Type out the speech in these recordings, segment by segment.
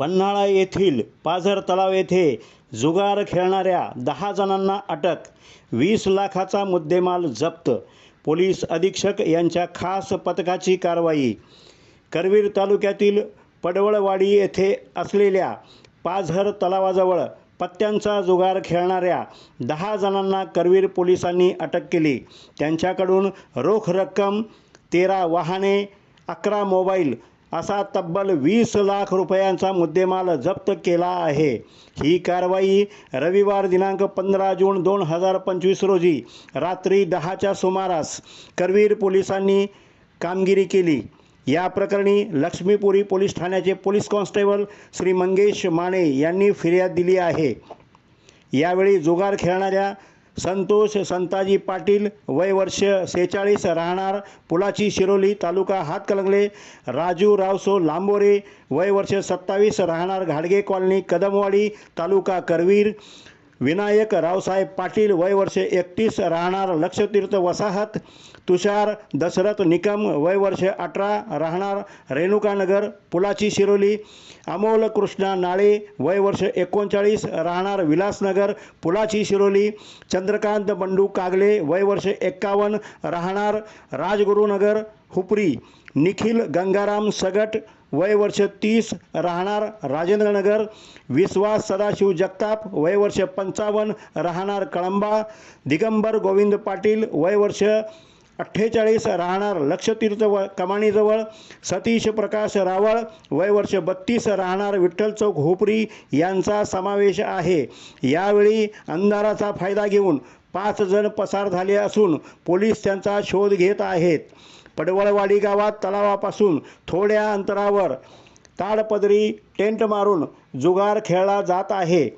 पन्हाळा येथील पाझर तलाव येथे जुगार खेळणाऱ्या दहा जणांना अटक. वीस लाखाचा मुद्देमाल जप्त. पोलीस अधीक्षक यांच्या खास पथकाची कारवाई. करवीर तालुक्यातील पडवळवाडी येथे असलेल्या पाझर तलावाजवळ पत्त्यांचा जुगार खेळणाऱ्या दहा जणांना करवीर पोलिसांनी अटक केली. त्यांच्याकडून रोख रक्कम तेरा वाहने अकरा मोबाईल असा तब्बल वीस लाख रुपयांचा मुद्देमाल जप्त केला आहे. ही कारवाई रविवार दिनांक पंधरा जून दोन हजार पंचवीस रोजी रात्री दहाच्या सुमारास करवीर पोलिसांनी कामगिरी केली. या प्रकरणी लक्ष्मीपुरी पोलीस ठाण्याचे पोलीस कॉन्स्टेबल श्री मंगेश माने यांनी फिर्याद दिली आहे. यावेळी जुगार खेळणाऱ्या संतोष संताजी पाटील वय वर्ष सेहेचाळीस राहणार पुलाची शिरोली तालुका हातकलंगले राजू रावसो लांबोरे वय वर्ष सत्तावीस राहणार घाडगे कॉलनी कदमवाडी तालुका करवीर विनायक रावसाहेब पाटील वय वर्ष एकतीस राहणार लक्षतीर्थ वसाहत तुषार दशरथ निकम वय वर्ष अठरा राहणार रेणुकानगर पुलाची शिरोली अमोल कृष्णा नाळे वय वर्ष एकोणचाळीस राहणार विलासनगर पुलाची शिरोली चंद्रकांत बंडू कागले वय वर्ष एक्कावन्न राहणार राजगुरुनगर हुपरी निखिल गंगाराम सगट वय वर्ष तीस राहणार राजेंद्रनगर. विश्वास सदाशिव जगताप वय वर्ष पंचावन्न राहणार कळंबा. दिगंबर गोविंद पाटील वय वर्ष अठ्ठेचाळीस राहणार लक्षतीर्थ व कमानीजवळ सतीश प्रकाश रावळ वय वर्ष बत्तीस राहणार विठ्ठल चौक होपरी यांचा समावेश आहे. यावेळी अंधाराचा फायदा घेऊन पाच जण पसार झाले असून पोलीस त्यांचा शोध घेत आहेत. पडवळवाडी गावात तलावापासून थोड्या अंतरावर ताडपदरी टेंट मारून जुगार खेळला जात आहे.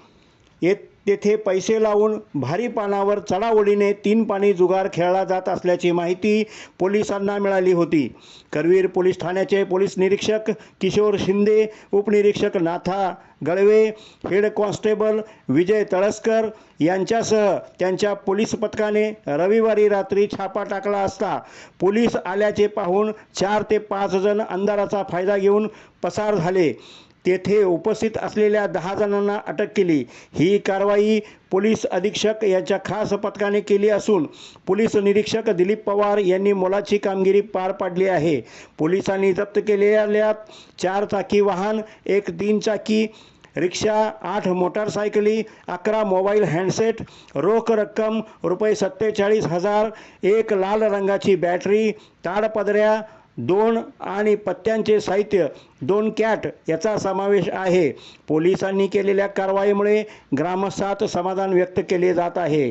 येत तेथे पैसे लावून भारी पानावर चढाओढीने तीन पाणी जुगार खेळला जात असल्याची माहिती पोलिसांना मिळाली होती. करवीर पोलीस ठाण्याचे पोलीस निरीक्षक किशोर शिंदे उपनिरीक्षक नाथा गळवे हेड कॉन्स्टेबल विजय तळसकर यांच्यासह त्यांच्या पोलीस पथकाने रविवारी रात्री छापा टाकला असता पोलीस आल्याचे पाहून चार ते पाच जण अंधाराचा फायदा घेऊन पसार झाले. तेथे उपस्थित असलेल्या दहा जणांना अटक केली. ही कारवाई पोलीस अधीक्षक यांच्या खास पथकाने केली असून पोलीस निरीक्षक दिलीप पवार यांनी मोलाची कामगिरी पार पाडली आहे. पोलिसांनी जप्त केलेल्या चार चाकी वाहन एक तीन चाकी रिक्षा आठ मोटारसायकली अकरा मोबाईल हँडसेट रोख रक्कम रुपये सत्तेचाळीस हजार एक लाल रंगाची बॅटरी ताडपदऱ्या दोन आणि पत्त्यांचे साहित्य दोन कॅट याचा समावेश आहे. पोलिसांनी केलेल्या कारवाईमुळे ग्रामस्थात समाधान व्यक्त केले जात आहे.